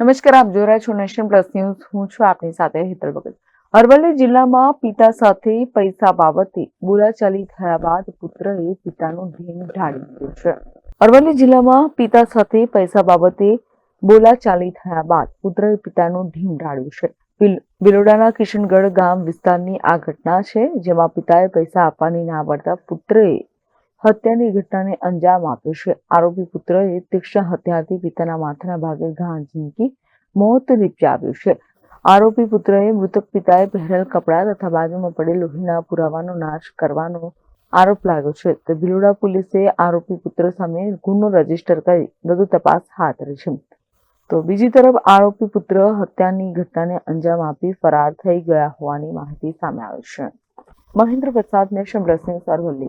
નમસ્કાર, આપ જોઈ રહ્યા છો નેશન પ્લસ ન્યૂઝ. હું છું આપની સાથે હેતલ ભગત. અરવલ્લી જિલ્લામાં પિતા સાથે પૈસા બાબતે બોલાચાલી થયા બાદ પુત્રએ પિતાનું ધીમ ઢાળી દીધું છે. અરવલ્લી જિલ્લામાં પિતા સાથે પૈસા બાબતે બોલાચાલી થયા બાદ પુત્રએ પિતાનું ઢીમ ઢાળ્યું છે. બિલોડાના કિશનગઢ ગામ વિસ્તારની આ ઘટના છે, જેમાં પિતાએ પૈસા આપવાની ના પડતા પુત્રએ હત્યાની ઘટનાને અંજામ આપ્યો છે. આરોપી પુત્રએ તીક્ષ્ણ હત્યાથી પિતાના માથાના ભાગે ઘા ઝીંકી મોત નીપજાવ્યું છે. આરોપી પુત્રએ મૃતક પિતાએ પહેરેલ કપડાં તથા બાજુમાં પડેલ લોહીના પુરાવાનો નાશ કરવાનો આરોપ લાગ્યો છે. તો ભિલોડા પોલીસે આરોપી પુત્ર સામે ગુનો રજિસ્ટર કરી વધુ તપાસ હાથ ધરી છે. તો બીજી તરફ આરોપી પુત્ર હત્યાની ઘટનાને અંજામ આપી ફરાર થઈ ગયા હોવાની માહિતી સામે આવી છે. Mahendra Prasad nation plus news Aravalli